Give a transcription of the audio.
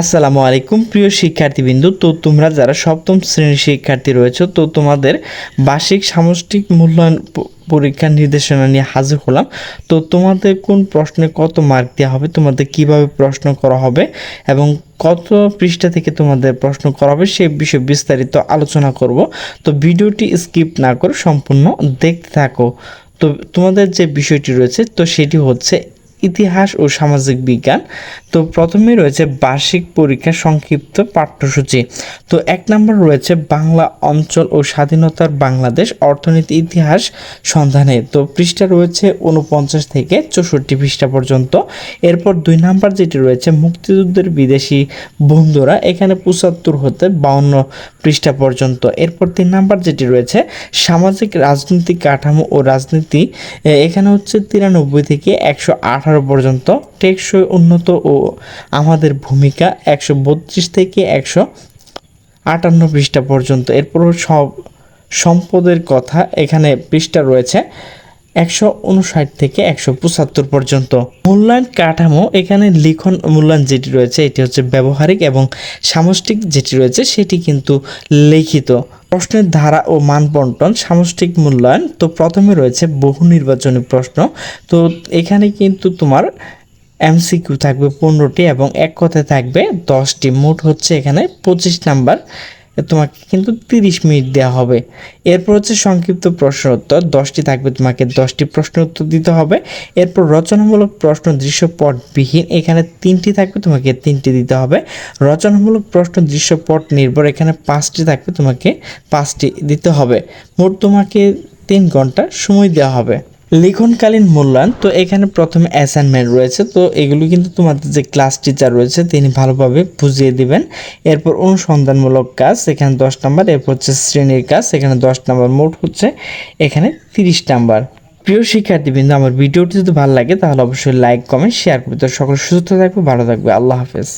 আসসালামু আলাইকুম, প্রিয় শিক্ষার্থীবৃন্দু। তো তোমরা যারা সপ্তম শ্রেণির শিক্ষার্থী রয়েছে, তো তোমাদের বার্ষিক সামষ্টিক মূল্যায়ন পরীক্ষার নির্দেশনা নিয়ে হাজির হলাম। তো তোমাদের কোন প্রশ্নে কত মার্ক দেওয়া হবে, তোমাদের কীভাবে প্রশ্ন করা হবে এবং কত পৃষ্ঠা থেকে তোমাদের প্রশ্ন করা হবে, সে বিষয়ে বিস্তারিত আলোচনা করব। তো ভিডিওটি স্কিপ না করে সম্পূর্ণ দেখতে থাকো। তো তোমাদের যে বিষয়টি রয়েছে, তো সেটি হচ্ছে ইতিহাস ও সামাজিক বিজ্ঞান। তো প্রথমে রয়েছে বার্ষিক পরীক্ষার সংক্ষিপ্ত পাঠ্যসূচি। তো এক নম্বর রয়েছে বাংলা অঞ্চল ও স্বাধীনতার বাংলাদেশ অর্থনীতি ইতিহাস সন্ধানে। তো পৃষ্ঠা রয়েছে উনপঞ্চাশ থেকে চৌষট্টি পৃষ্ঠা পর্যন্ত। এরপর দুই নাম্বার যেটি রয়েছে মুক্তিযুদ্ধের বিদেশি বন্ধুরা, এখানে পঁচাত্তর হতে বাউন্ন পৃষ্ঠা পর্যন্ত। এরপর তিন নাম্বার যেটি রয়েছে সামাজিক রাজনৈতিক কাঠামো ও রাজনীতি এখানে হচ্ছে তিরানব্বই থেকে একশো আঠারো পর্যন্ত টেকসই উন্নত ও আমাদের ভূমিকা একশো বত্রিশ থেকে একশো আটান্ন পৃষ্ঠা পর্যন্ত। এরপর সব সম্পদের কথা এখানে পৃষ্ঠা রয়েছে। একশো উনষাট থেকে একশো পঁচাত্তর পর্যন্ত। মূল্যায়ন কাঠামো এখানে লিখন মূল্যায়ন যেটি রয়েছে, এটি হচ্ছে ব্যবহারিক এবং সামষ্টিক যেটি রয়েছে, সেটি কিন্তু লিখিত। প্রশ্নের ধারা ও মান বন্টন সামষ্টিক মূল্যায়ন, তো প্রথমে রয়েছে বহু নির্বাচনী প্রশ্ন। তো এখানে কিন্তু তোমার এমসিকিউ থাকবে পনেরোটি এবং এক কথায় থাকবে দশটি। মোট হচ্ছে এখানে পঁচিশ নাম্বার। তোমাকে কিন্তু তিরিশ মিনিট দেওয়া হবে। এরপর হচ্ছে সংক্ষিপ্ত প্রশ্ন উত্তর, দশটি থাকবে তোমাকে দশটি প্রশ্ন উত্তর দিতে হবে। এরপর রচনামূলক প্রশ্ন দৃশ্যপটবিহীন, এখানে তিনটি থাকবে তোমাকে তিনটি দিতে হবে। রচনামূলক প্রশ্ন দৃশ্যপট নির্ভর, এখানে পাঁচটি থাকবে তোমাকে পাঁচটি দিতে হবে। মোট তোমাকে তিন ঘণ্টা সময় দেওয়া হবে। লিখনকালীন মূল্যায়ন, তো এখানে প্রথমে অ্যাসাইনমেন্ট রয়েছে, তো এগুলো কিন্তু তোমাদের যে ক্লাস টিচার রয়েছে, তিনি ভালোভাবে বুঝিয়ে দিবেন। এরপর অনুসন্ধানমূলক কাজ, এখানে দশ নাম্বার, এরপর হচ্ছে শ্রেণির কাজ, এখানে দশ নাম্বার, মোট হচ্ছে এখানে তিরিশ নাম্বার। প্রিয় শিক্ষার্থীবৃন্দ, আমার ভিডিওটি যদি ভালো লাগে, তাহলে অবশ্যই লাইক কমেন্ট শেয়ার করবে। তো সকল সুস্থ থাকবে, ভালো থাকবে। আল্লাহ হাফেজ।